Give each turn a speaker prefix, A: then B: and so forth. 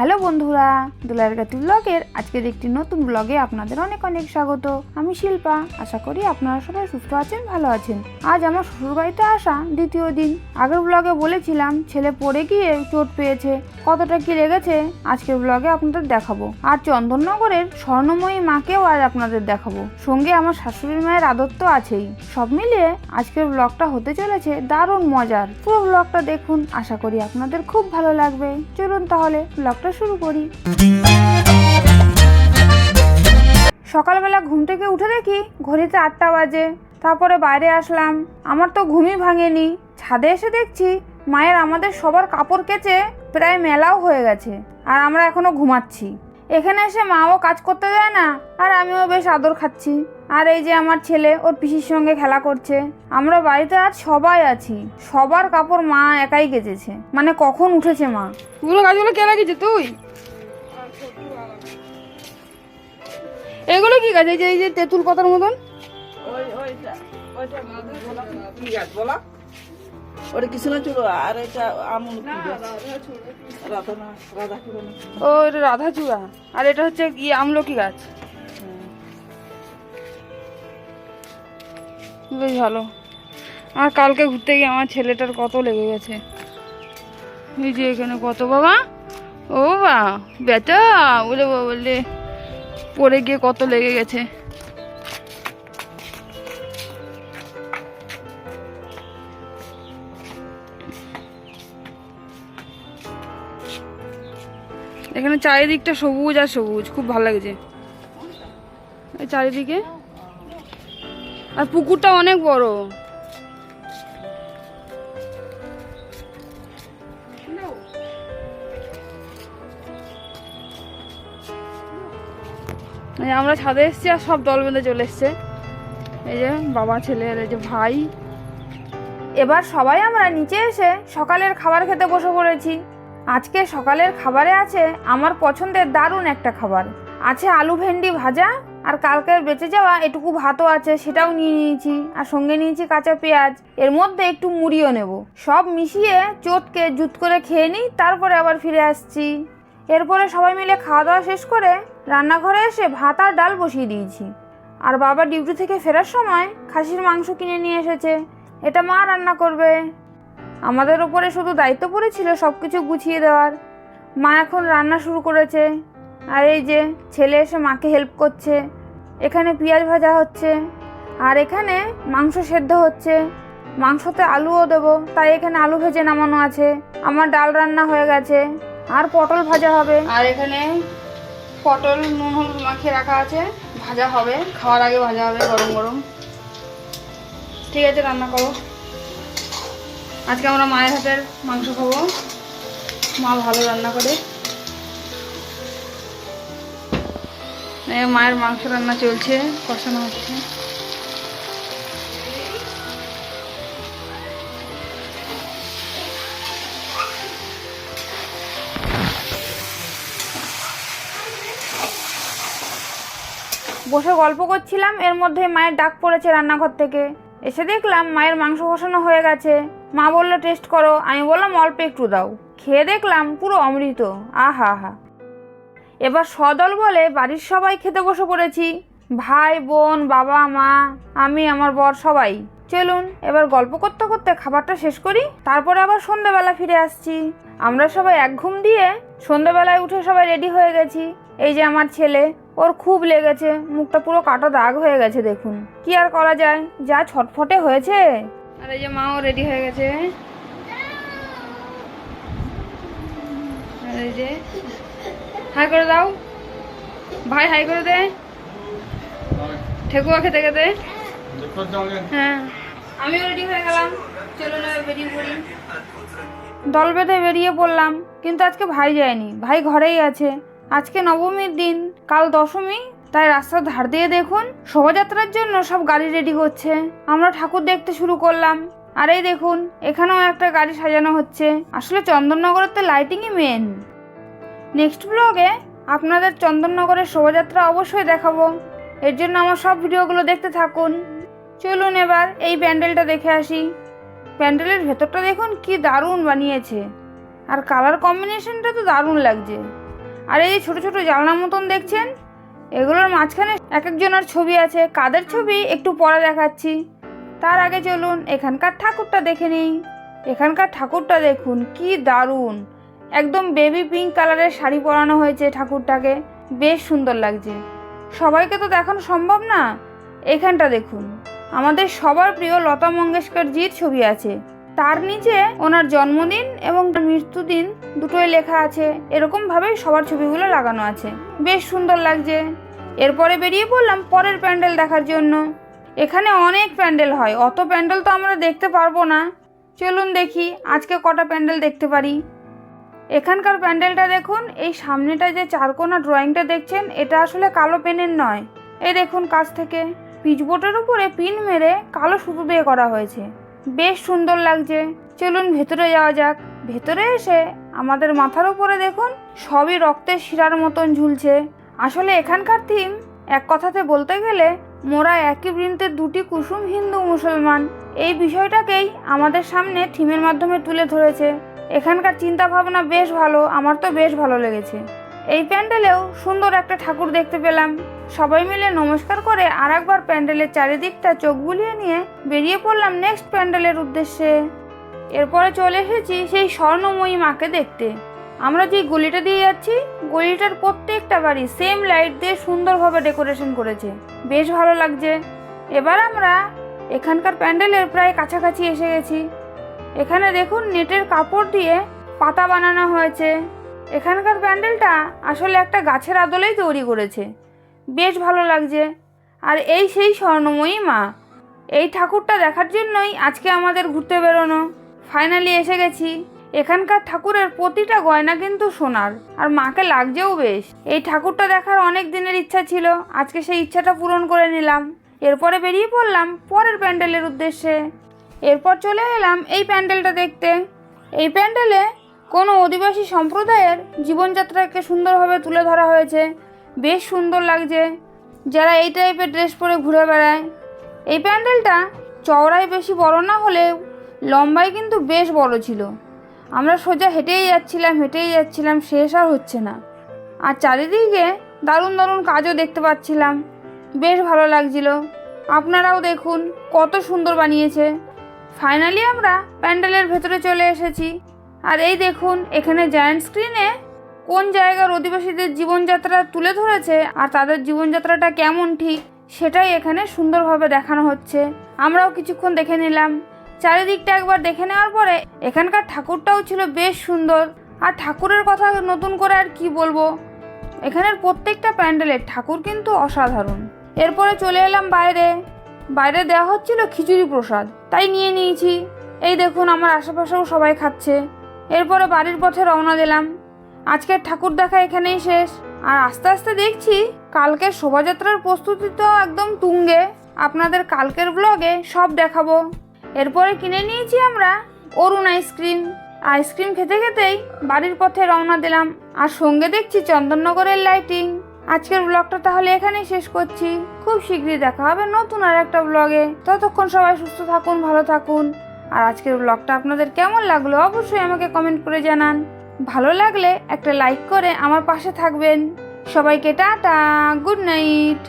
A: Hello বন্ধুরা দুলার গাতি ব্লগের আজকের একটি নতুন ব্লগে আপনাদের অনেক অনেক স্বাগত। আমি শিল্পা, আশা করি আপনারা সবাই সুস্থ আছেন, ভালো আছেন। আজ আমার শ্বশুরবাড়িতে আসা দ্বিতীয় দিন। আগের ব্লগে বলেছিলাম, ছেলে পড়ে গিয়ে চোট পেয়েছে। কতটা কি লেগেছে আজকের ব্লগে আপনাদের দেখাবো। আর চন্দননগরের স্বর্ণময়ী মাকেও আজ আপনাদের দেখাবো। সঙ্গে আমার শাশুড়ি মায়ের আদর তো আছেই। সব মিলিয়ে আজকের ব্লগটা হতে চলেছে দারুণ মজার। পুরো ব্লগটা দেখুন, আশা করি আপনাদের খুব ভালো লাগবে। চলুন তাহলে ব্লগটা শুরু করি। সকালবেলা ঘুম থেকে উঠে দেখি ঘড়িতে আটটা বাজে। তারপরে বাইরে আসলাম। আমার তো ঘুমই ভাঙেনি। ছাদে এসে দেখছি মায়ের আমাদের সবার কাপড় কেচে প্রায় মেলাও হয়ে গেছে। আর আমরা এখনও ঘুমাচ্ছি। এখানে এসে মাও কাজ করতে দেয় না আর আমিও বেশ আদর খাচ্ছি। আর এই যে আমার ছেলে ওর পিসির সঙ্গে খেলা করছে। আমরা বাড়িতে আজ সবাই আছি। সবার কাপড় মা একাই কেচেছে মানে কখন উঠেছে মা?
B: এগুলো গাছগুলো কে লাগিয়েছে তুই? এগুলো কি গাছ? এই যে এই যে তেঁতুল পাতার মতন? ওই ওইটা ওইটা।
C: কি গাছ বলা? ওটা কৃষ্ণচূড় আর এটা আমুল না চূড়া। না
B: ও এটা রাধা চূড়া। আর এটা হচ্ছে কি আমলকি গাছ। বেশ ভালো। আর কালকে ঘুরতে গিয়ে আমার ছেলেটার কত লেগে গেছে। এই যে এখানে কত বাবা? ও বাবা বেটা বলে বলে পড়ে গিয়ে কত লেগে গেছে। এখানে চারিদিকটা সবুজ আর সবুজ, খুব ভালো লাগছে। চারিদিকে। আর পুকুরটা অনেক বড়। আমরা ছাদে এসেছি আর সব দল বেঁধে চলে এসছে। এই যে বাবা, ছেলে এই যে ভাই।
A: এবার সবাই আমরা নিচে এসে সকালের খাবার খেতে বসে পড়েছি। আজকে সকালের খাবারে আছে আমার পছন্দের দারুণ একটা খাবার। আছে আলু ভেন্ডি ভাজা আর কালকের বেঁচে যাওয়া এটুকু ভাতও আছে, সেটাও নিয়ে নিয়েছি। আর সঙ্গে নিয়েছি কাঁচা পেঁয়াজ। এর মধ্যে একটু মুড়িও নেব। সব মিশিয়ে চটকে জুত করে খেয়ে নিই, তারপরে আবার ফিরে আসছি। এরপরে সবাই মিলে খাওয়া দাওয়া শেষ করে রান্নাঘরে এসে ভাত আর ডাল বসিয়ে দিয়েছি। আর বাবা ডিউটি থেকে ফেরার সময় খাসির মাংস কিনে নিয়ে এসেছে। এটা মা রান্না করবে। আমাদের ওপরে শুধু দায়িত্ব পড়েছিল সব কিছু গুছিয়ে দেওয়ার। মা এখন রান্না শুরু করেছে। আর এই যে ছেলে এসে মাকে হেল্প করছে। এখানে পেঁয়াজ ভাজা হচ্ছে। আর এখানে মাংস সেদ্ধ হচ্ছে। মাংসতে আলুও দেবো, তাই এখানে আলু ভেজে নামানো আছে। আমার ডাল রান্না হয়ে গেছে। আর পটল ভাজা হবে।
B: আর এখানে পটল, নুন, হলুদ মাখিয়ে রাখা আছে। ভাজা হবে। খাওয়ার আগে ভাজা হবে গরম গরম। ঠিক আছে, রান্না করো। আজকে আমরা মায়ের হাতের মাংস খাব। মা ভালো রান্না করে। মায়ের মাংস রান্না চলছে, কষানো হচ্ছে।
A: বসে গল্প করছিলাম, এর মধ্যে মায়ের ডাক পড়েছে রান্নাঘর থেকে। এসে দেখলাম মায়ের মাংস বসানো হয়ে গেছে। মা বলল টেস্ট করো। আমি বললাম, অল্প একটু দাও। খেয়ে দেখলাম পুরো অমৃত। আহা হা এবার সদল বলে, বাড়ির সবাই খেতে বসে পড়েছি। ভাই, বোন, বাবা, মা, আমি, আমার বর, সবাই। চলুন, এবার গল্প করতে করতে খাবারটা শেষ করি। তারপরে আবার সন্ধেবেলা ফিরে আসছি। আমরা সবাই এক ঘুম দিয়ে সন্ধেবেলায় উঠে সবাই রেডি হয়ে গেছি। এই যে আমার ছেলে ওর খুব লেগেছে, মুখটা পুরো কাটা দাগ হয়ে গেছে, দেখুন। কি আর করা যায়? যা ছটফটে হয়েছে।
B: আর এই যে মাও রেডি হয়ে গেছে। আর এই যে, হাই করে দাও। ভাই, হাই করে দে। ঠেকুয়া খেতে খেতে। হ্যাঁ।
A: আমিও রেডি হয়ে গেলাম। চলুন এবার বেরিয়ে পড়ি। দল বেঁধে বেরিয়ে পড়লাম, কিন্তু আজকে ভাই যায়নি। ভাই ঘরেই আছে। আজকে নবমীর দিন। কাল দশমী, তাই রাস্তার ধার দিয়ে দেখুন। শোভাযাত্রার জন্য সব গাড়ি রেডি করছে আমরা ঠাকুর দেখতে শুরু করলাম। আর এই দেখুন, এখানেও একটা গাড়ি সাজানো হচ্ছে। আসলে চন্দননগরের তো লাইটিংই মেন নেক্সট ব্লগে আপনাদের চন্দননগরের শোভাযাত্রা অবশ্যই দেখাবো। এর জন্য আমার সব ভিডিওগুলো দেখতে থাকুন। চলুন এবার এই প্যান্ডেলটা দেখে আসি। প্যান্ডেলের ভেতরটা দেখুন, কি দারুণ বানিয়েছে। আর কালার কম্বিনেশনটা তো দারুণ লাগছে। আর এই ছোট ছোট জানলার মতন দেখছেন? এগুলোর মাঝখানে এক একজনের ছবি আছে, কাদের ছবি? একটু পরে দেখাচ্ছি। তার আগে চলুন, এখানকার ঠাকুরটা দেখে নিই। এখানকার ঠাকুরটা দেখুন, কি দারুণ। একদম বেবি পিঙ্ক কালারের শাড়ি পরানো হয়েছে ঠাকুরটাকে। বেশ সুন্দর লাগছে। সবাইকে তো দেখানো সম্ভব না? এখানটা দেখুন। আমাদের সবার প্রিয় লতা মঙ্গেশকরজির ছবি আছে। তার নিচে ওনার জন্মদিন এবং মৃত্যুদিন দুটোই লেখা আছে। এরকম ভাবেই সবার ছবিগুলো লাগানো আছে। বেশ সুন্দর লাগছে। এরপরে বেরিয়ে পড়লাম পরের প্যান্ডেল দেখার জন্য। এখানে অনেক প্যান্ডেল হয়। অত প্যান্ডেল তো আমরা দেখতে পারব না। চলুন দেখি, আজকে কটা প্যান্ডেল দেখতে পারি। এখানকার প্যান্ডেলটা দেখুন, এই সামনেটা যে চারকোনা ড্রয়িংটা দেখছেন, এটা আসলে কালো পেনের নয়। এই দেখুন কাছ থেকে। পিচবোর্ডের উপরে পিন মেরে কালো সুতো দিয়ে করা হয়েছে। বেশ সুন্দর লাগছে। চলুন ভেতরে যাওয়া যাক। ভেতরে এসে আমাদের মাথার উপরে দেখুন, সবই রক্তের শিরার মতন ঝুলছে। আসলে এখানকার থিম, এক কথাতে বলতে গেলে, মোরা একই বৃন্তের দুটি কুসুম হিন্দু মুসলমান। এই বিষয়টাকেই আমাদের সামনে থিমের মাধ্যমে তুলে ধরেছে। এখানকার চিন্তা ভাবনা বেশ ভালো, আমার তো বেশ ভালো লেগেছে। এই প্যান্ডেলেও সুন্দর একটা ঠাকুর দেখতে পেলাম। সবাই মিলে নমস্কার করে আর একবার প্যান্ডেলের চারিদিকটা চোখ বুলিয়ে নিয়ে বেরিয়ে পড়লাম নেক্সট প্যান্ডেলের উদ্দেশ্যে। এরপরে চলে এসেছি সেই স্বর্ণময়ী মাকে দেখতে। আমরা যেই গলিটা দিয়ে যাচ্ছি, গলিটার প্রত্যেকটা বাড়ি সেম লাইট দিয়ে সুন্দরভাবে ডেকোরেশন করেছে। বেশ ভালো লাগছে। এবার আমরা এখানকার প্যান্ডেলের প্রায় কাছাকাছি এসে গেছি। এখানে দেখুন নেটের কাপড় দিয়ে পাতা বানানো হয়েছে। এখানকার প্যান্ডেলটা আসলে একটা গাছের আদলেই তৈরি করেছে। বেশ ভালো লাগছে। আর এই সেই স্বর্ণময়ী মা। এই ঠাকুরটা দেখার জন্যই আজকে আমাদের ঘুরতে বেরোনো। ফাইনালি এসে গেছি। এখানকার ঠাকুরের প্রতিটা গয়না কিন্তু সোনার। আর মাকে লাগছেও বেশ। এই ঠাকুরটা দেখার অনেক দিনের ইচ্ছা ছিল। আজকে সেই ইচ্ছাটা পূরণ করে নিলাম। এরপরে বেরিয়ে পড়লাম পরের প্যান্ডেলের উদ্দেশ্যে। এরপর চলে এলাম এই প্যান্ডেলটা দেখতে। এই প্যান্ডেলে কোনো অধিবাসী সম্প্রদায়ের জীবনযাত্রাকে সুন্দরভাবে তুলে ধরা হয়েছে। বেশ সুন্দর লাগছে যারা এই টাইপের ড্রেস পরে ঘুরে বেড়ায়। এই প্যান্ডেলটা চওড়ায় বেশি বড় না হলেও লম্বায় কিন্তু বেশ বড় ছিল। আমরা সোজা হেঁটেই যাচ্ছিলাম হেঁটেই যাচ্ছিলাম, শেষ আর হচ্ছে না। আর চারিদিকে দারুণ দারুণ কাজও দেখতে পাচ্ছিলাম। বেশ ভালো লাগছিল। আপনারাও দেখুন কত সুন্দর বানিয়েছে। ফাইনালি আমরা প্যান্ডেলের ভেতরে চলে এসেছি। আর এই দেখুন, এখানে জায়ান্ট স্ক্রিনে কোন জায়গার অধিবাসীদের জীবনযাত্রা তুলে ধরেছে আর তাদের জীবনযাত্রাটা কেমন ঠিক, সেটাই এখানে সুন্দরভাবে দেখানো হচ্ছে। আমরাও কিছুক্ষণ দেখে নিলাম। চারিদিকটা একবার দেখে নেওয়ার পরে এখানকার ঠাকুরটাও ছিল বেশ সুন্দর। আর ঠাকুরের কথা নতুন করে আর কি বলব? এখানের প্রত্যেকটা প্যান্ডেলের ঠাকুর কিন্তু অসাধারণ। এরপরে চলে এলাম বাইরে। বাইরে দেওয়া হচ্ছিল খিচুড়ি প্রসাদ, তাই নিয়ে নিয়েছি। এই দেখুন, আমার আশেপাশেও সবাই খাচ্ছে। এরপরে বাড়ির পথে রওনা দিলাম। আজকের ঠাকুর দেখা এখানেই শেষ। আর আস্তে আস্তে দেখছি কালকের শোভাযাত্রার প্রস্তুতি তো একদম তুঙ্গে। আপনাদের কালকের ব্লগে সব দেখাবো। এরপরে কিনে নিয়েছি আমরা অরুণ আইসক্রিম। আইসক্রিম খেতে খেতেই বাড়ির পথে রওনা দিলাম। আর সঙ্গে দেখছি চন্দননগরের লাইটিং আজকের ব্লগটা তাহলে এখানেই শেষ করছি। খুব শীঘ্রই দেখা হবে নতুন আর একটা ব্লগে ততক্ষণ সবাই সুস্থ থাকুন, ভালো থাকুন। আর আজকের ব্লগটা আপনাদের কেমন লাগল অবশ্যই আমাকে কমেন্ট করে জানান। ভালো লাগলে একটা লাইক করে আমার পাশে থাকবেন। সবাইকে টাটা গুড নাইট